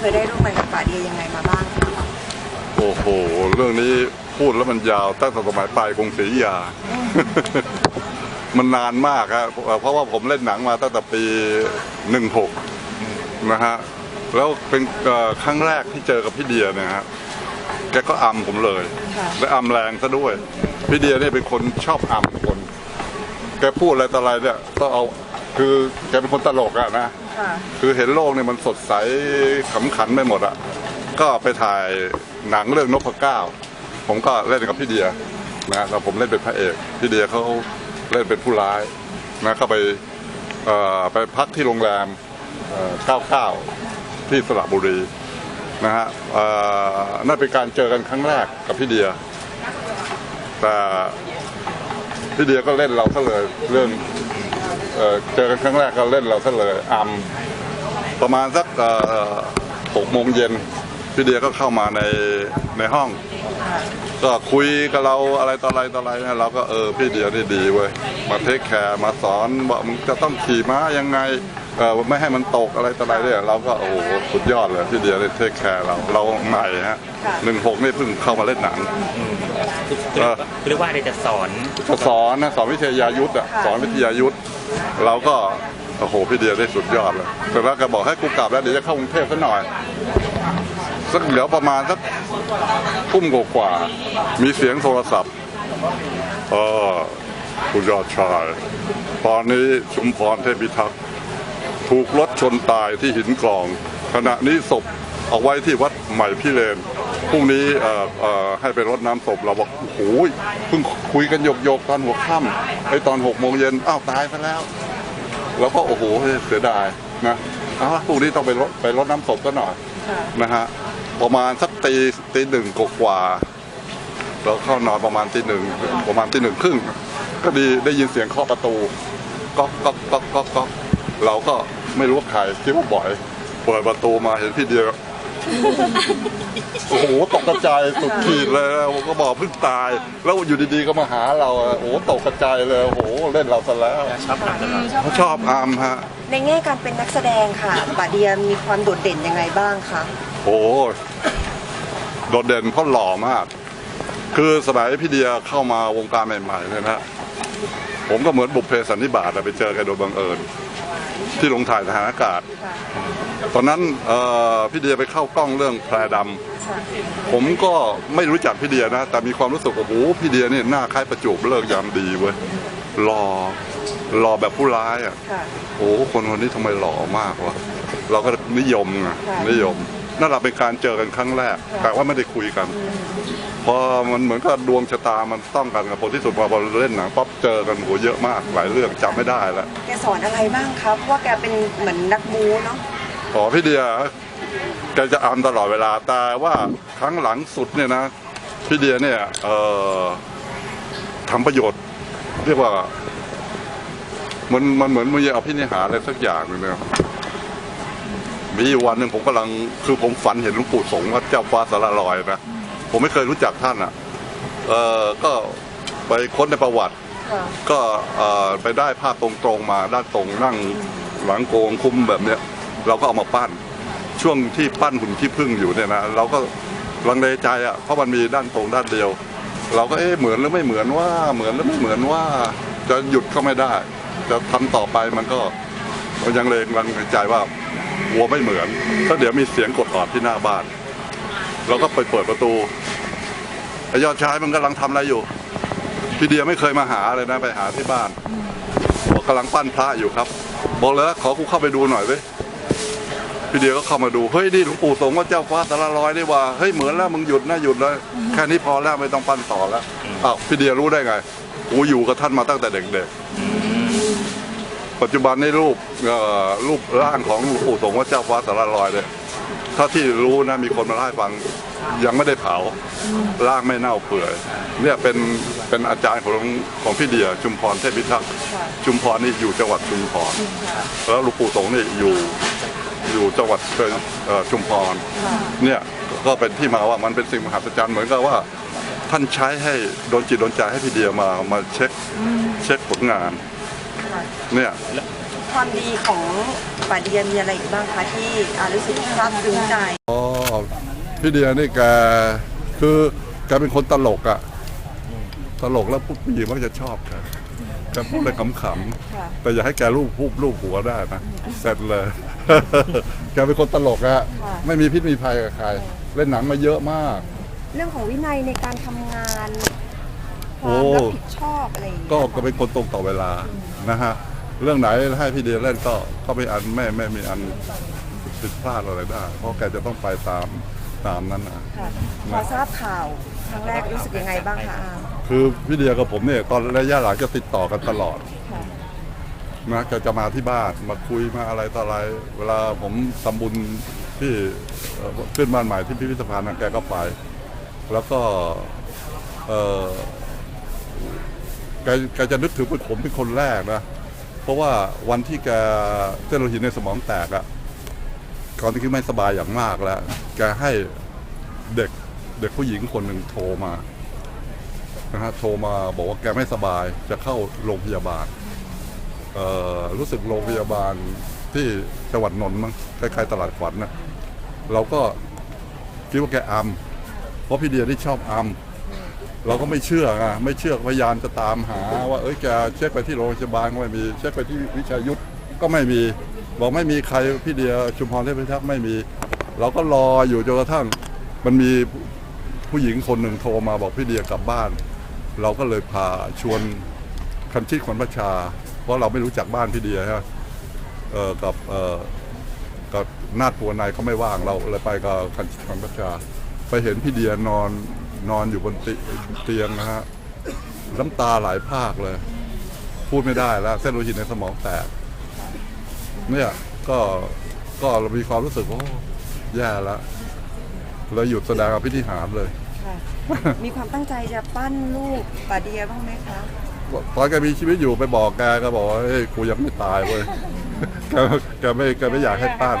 เคยได้ร่วมงานกับป๋าเดียยังไงมาบ้างคะโอ้โห เรื่องนี้พูดแล้วมันยาวตั้งแต่สมัยปลายกรุงศรีอยุธยา มันนานมากครับเพราะว่าผมเล่นหนังมาตั้งแต่ปี 16 นะฮะ แล้วเป็นครั้งแรกที่เจอกับพี่เดียเนี่ยฮะ แกก็อำผมเลย และอำแรงซะด้วย พี่เดียเนี่ยเป็นคนชอบอำคน แกพูดอะไรต่ออะไรเนี่ยก็เอา คือแกเป็นคนตลกอะนะ คือเห็นโลกเนี่ยมันสดใสขำขันไปหมดอะก็ไปถ่ายหนังเรื่องนพเก้า ผมก็เล่นกับพี่เดียนะแล้วผมเล่นเป็นพระเอกพี่เดียเขาเล่นเป็นผู้ร้ายนะเข้าไปไปพักที่โรงแรมเอ่อ99 ที่สระบุรีนะฮะเอ่อนั่นเป็นการเจอกันครั้งแรกกับพี่เดีย แต่พี่เดียก็เล่นเราซะเลยเรื่อง เจอกันครั้งแรกก็เล่นเราซะเลยอัมประมาณสักหกโมงเย็นพี่เดียก็เข้ามาในในห้อง ก็คุยกับเราอะไรต่ออะไรต่ออะไรนะเราก็เออพี่เดียนี่ดีเว้ยมาเทคแคร์มาสอนว่ามึงจะต้องขี่ม้ายังไงเออไม่ให้มันตกอะไรต่ออะไรเนี่ยเราก็โอ้โหสุดยอดเลยพี่เดียได้เทคแคร์เราเราใหม่ฮะหนึ่งหกนี่เพิ่งเข้ามาเล่นหนัง คือคือคือเรียกว่าเดี๋ยวจะสอนก็สอนนะสอนวิทยายุทธ์อะสอนวิทยายุทธ์เราก็โอ้โหพี่เดียได้สุดยอดเลยเสร็จแล้วก็บอกให้กูกลับแล้วเดี๋ยวจะเข้ากรุงเทพซะหน่อยสักเดี๋ยวประมาณสักทุ่มกว่าๆมีเสียงโทรศัพท์เออคุณยอดชาย ตอนนี้ชุมพรเทพิทักษ์ถูกรถชนตายที่หินกลอง ขณะนี้ศพเอาไว้ที่วัดใหม่พิเรน พรุ่งนี้ให้ไปรดน้ำศพเราบอกโอ้โหเพิ่งคุยกันหยกๆ ตอนหัวค่ำไอ้ตอนหกโมงเย็นอ้าวตายซะแล้วแล้วก็โอ้โหเสียดายนะเอ้าวพรุ่งนี้ต้องไปรดไปรดน้ำศพซะหน่อยนะฮะประมาณสักตีตีหนึ่งกว่าเราเข้านอนประมาณตีหนึ่งประมาณตีหนึ่งครึ่งก็ดีได้ยินเสียงเคาะประตูก๊อกก๊อกก๊อกก๊อกก๊อกเราก็ไม่รู้ว่าใครคิดว่าบ่อย เปิดประตูมาเห็นพี่เดีย โอ้โหตกกระจายสุดขีดเลยนะผมก็บอกเพิ่งตาย แล้วอยู่ดีๆก็มาหาเราอะโอ้โหตกกระจายเลยโอ้โหเล่นเราซะแล้วชอบทำตลอดเขาชอบอามฮะในแง่การเป็นนักแสดงค่ะป๋าเดียมีความโดดเด่นยังไงบ้างคะโอ้ยโดดเด่นเพราะหล่อมาก คือสมัยพี่เดียเข้ามาวงการใหม่ๆเนี่ยนะผมก็เหมือนบุพเพสันนิบาตอะไปเจอกันโดยบังเอิญ ที่ลงถ่ายทหารอากาศค่ะตอนนั้นเอ่อพี่เดียไปเข้ากล้องเรื่องแพรดำค่ะผมก็ไม่รู้จักพี่เดียนะ แต่มีความรู้สึกว่าโอ้โหพี่เดียนี่หน้าคล้ายประจูบเลิกยามดีเว้ยหล่อหล่อแบบผู้ร้ายอะค่ะโอ้คนคนนี้ทำไมหล่อมากวะเราก็นิยมไงค่ะนิยมนั่นแหละเป็นการเจอกันครั้งแรก แต่ว่าไม่ได้คุยกัน พอมันเหมือนกับดวงชะตามันต้องกันกับผลที่สุดพอเราเล่นหนังป๊อปเจอกันโหเยอะมากหลายเรื่องจำไม่ได้แล้วแกสอนอะไรบ้างคะเพราะว่าแกเป็นเหมือนนักบูเนาะขอพี่เดียแกจะอำตลอดเวลาแต่ว่าครั้งหลังสุดเนี่ยนะพี่เดียเนี่ยเอ่อทำประโยชน์ เรียกว่ามันมันเหมือนมีอภินิหารอะไรสักอย่างหนึงเนี่ยมีอยู่วันหนึ่งผมกำลังคือผมฝันเห็นหลวงปู่สงฆ์วัดเจ้าฟ้าสารลอยนะ ผมไม่เคยรู้จักท่านอะเออก็ไปค้นในประวัติ ค่ะก็เอ่อไปได้ภาพตรงๆมาด้านตรงนั่งหลังโกงคุ้มแบบเนี้ย เราก็เอามาปั้น ช่วงที่ปั้นหุ่นที่พึ่งอยู่เนี่ยนะเราก็ลังเลใจอะเพราะมันมีด้านตรงด้านเดียว เราก็เอ๊ะเหมือนหรือไม่เหมือนว่าเหมือนหรือไม่เหมือนว่าจะหยุดก็ไม่ได้ จะทำต่อไปมันก็เรายังเลงลังใจว่าวัวไม่เหมือนก็เดี๋ยวมีเสียงกดออดที่หน้าบ้าน เราก็ไปเปิดประตูไอ้ยอดชายมันกำลังทำอะไรอยู่พี่เดียไม่เคยมาหาเลยนะไปหาที่บ้านบอกกำลังปั้นพระอยู่ครับ บอกเลยขอกูเข้าไปดูหน่อยเว้ยพี่เดียก็เข้ามาดูเฮ้ยนี่หลวงปู่สงฆ์ว่าเจ้าฟ้าสารลอยนี่ว่าเฮ้ยเหมือนแล้วมึงหยุดนะหยุดเลยแค่นี้พอแล้วไม่ต้องปั้นต่อแล้วอ้าวพี่เดียรู้ได้ไงกูอยู่กับท่านมาตั้งแต่เด็กๆปัจจุบันนี้รูปรูปร่างของหลวงปู่สงฆ์ว่าเจ้าฟ้าสารลอยเนี่ย ถ้าที่รู้นะมีคนมาเล่าให้ฟังยังไม่ได้เผาร่างไม่เน่าเปื่อยเนี่ยเป็นเป็นอาจารย์ของของพี่เดียชุมพรเทพพิทักษ์ชุมพรนี่อยู่จังหวัดชุมพรแล้วหลวงปู่สงฆ์นี่อยู่อยู่จังหวัดเอ่อชุมพรเนี่ยก็เป็นที่มาว่ามันเป็นสิ่งมหัศจรรย์เหมือนกับว่าท่านใช้ให้โดนจิตโดนใจให้พี่เดียมามาเช็คเช็คผลงานเนี่ย ความดีของป่าเดียมีอะไรอีกบ้างคะที่อ่ารู้สึกซาบซึ้งใจอ๋อพี่เดียนี่แกคือแกเป็นคนตลกอะตลกแล้วผู้หญิงมักจะชอบแกแกพูดอะไรขำๆแต่อย่าให้แกรูปพูบรูปหัวได้นะเสร็จเลย แกเป็นคนตลกอะค่ะไม่มีพิษมีภัยกับใคร เล่นหนังมาเยอะมาก เรื่องของวินัยในการทำงานคโอ้วามรับผิดชอบอะไรอย่างเงี้ยก็ก็เป็นคนตรงต่อเวลานะฮะ เรื่องไหนให้พี่เดียเล่นก็ก็ไม่อันไม่ไม่มีอันผิดพลาดอะไรได้ เพราะแกจะต้องไปตามตามนั้นนะค่ะพอทราบข่าวครั้งแรกรู้สึกยังไงบ้างคะอาคือพี่เดียกับผมเนี่ยตอนระยะหลังจะติดต่อกันตลอดค่ะนะแกจะมาที่บ้านมาคุยมาอะไรต่ออะไร เวลาผมทำบุญที่เอ่อขึ้นบ้านใหม่ที่พิพิธภัณฑ์นะแกก็ไป แล้วก็เออแกแกจะนึกถึงผมเป็นคนแรกนะ เพราะว่าวันที่แกเส้นโลหิตในสมองแตกอะก่อนที่คือไม่สบายอย่างมากแล้ว แกให้เด็กเด็กผู้หญิงคนหนึ่งโทรมานะฮะโทรมาบอกว่าแกไม่สบายจะเข้าโรงพยาบาลเอ่อรู้สึกโรงพยาบาลที่จังหวัดนนท์มั้งใกล้ๆตลาดขวัญนะเราก็คิดว่าแกอัมเพราะพี่เดียที่ชอบอัม เราก็ไม่เชื่อไงไม่เชื่อพยายามจะตามหา ว่าเอ้ยแกเช็คไปที่โรงพยาบาลก็ไม่มีเช็คไปที่วิชายุทธก็ไม่มี บอกไม่มีใครพี่เดียชุมพรเทพพิทักษ์ไม่มี เราก็รออยู่จนกระทั่งมันมีผู้หญิงคนหนึ่งโทรมาบอกพี่เดียกลับบ้าน เราก็เลยพาชวนคันชิดขวัญประชา เพราะเราไม่รู้จักบ้านพี่เดียฮะเออกับเออกับนาดปัวนายเขาไม่ว่างเราเลยไปกับคันชิดขวัญประชา ไปเห็นพี่เดียนอน นอนอยู่บนเตีเตียงนะฮะน้ำตาไหลพรากเลย พูดไม่ได้แล้ว เส้นโลหิตในสมองแตกเนี่ยก็ก็เรามีความรู้สึกว่าโอ้แย่แล้วเลยหยุดแสดงอภิธิหารเลย ค่ะ มีความตั้งใจจะปั้นลูกป่าเดียบ้างไหมคะ ตอนแกมีชีวิตอยู่ไปบอกแกก็บอกว่าเฮ้ยกูยังไม่ตายเว้ยแกแกไม่แกไม่อยากให้ปั้น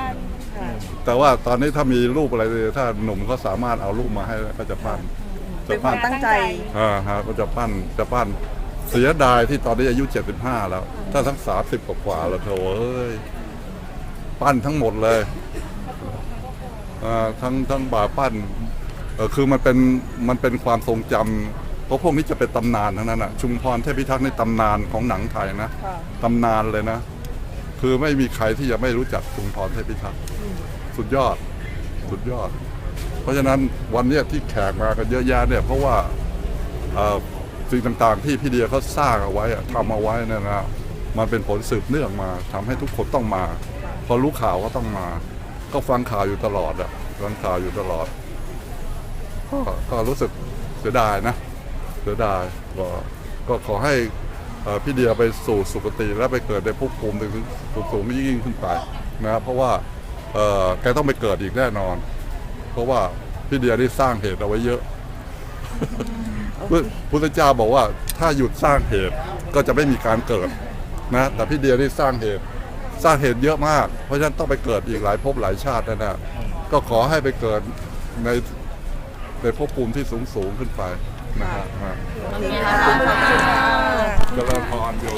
ค่ะ แต่ว่าตอนนี้ถ้ามีรูปอะไร ถ้าหนุ่มเขาสามารถเอารูปมาให้ก็จะปั้น เป็จะนควาปั้มนตั้งใจ อ่าฮะก็จะปั้นจะปั้นเสียดายที่ตอนนี้อายุ 75 แล้ว ถ้าทั้ง 30 กว่าๆแล้วโถเอ้ย ปั้นทั้งหมดเลยอ่าทั้งทั้งบาปั้นเออคือมันเป็นมันเป็นความทรงจำเพราะพวกนี้จะเป็นตำนานทั้งนั้นอะชุมพรเทพิทักษ์ในตำนานของหนังไทยนะค่ะ ตำนานเลยนะ คือไม่มีใครที่จะไม่รู้จักชุมพรเทพิทักษ์สุดยอด สุดยอด เพราะฉะนั้นวันนี้ที่แขกมากันเยอะแยะเนี่ยเพราะว่าสิ่งต่างๆ ที่พี่เดียเขาสร้างเอาไว้ทำเอาไว้เนยนะมันเป็นผลสืบเนื่องมาทำให้ทุกคนต้องมา พอรู้ข่าวก็ต้องมา ก็ฟังข่าวอยู่ตลอดอะฟังข่าวอยู่ตลอดก็ก็รู้สึกเสียดายนะเสียดายก็ก็ขอให้พี่เดียไปสู่สุคติและไปเกิดในภพภูมิถึงสูงยิ่งขึ้นไปนะครับเพราะว่าแกต้องไปเกิดอีกแน่นอน เพราะว่าพี่เดียได้สร้างเหตุเอาไว้เยอะพุทธพุทธเจ้าบอกว่า ถ้าหยุดสร้างเหตุก็จะไม่มีการเกิดนะ แต่พี่เดียได้สร้างเหตุ สร้างเหตุเยอะมาก เพราะฉะนั้นต้องไปเกิดอีกหลายภพหลายชาตินะนะก็ขอให้ไปเกิดในในภพภูมิที่สูงสูงๆขึ้นไปนะครับขอบคุณค่ะเจริญพรอยู่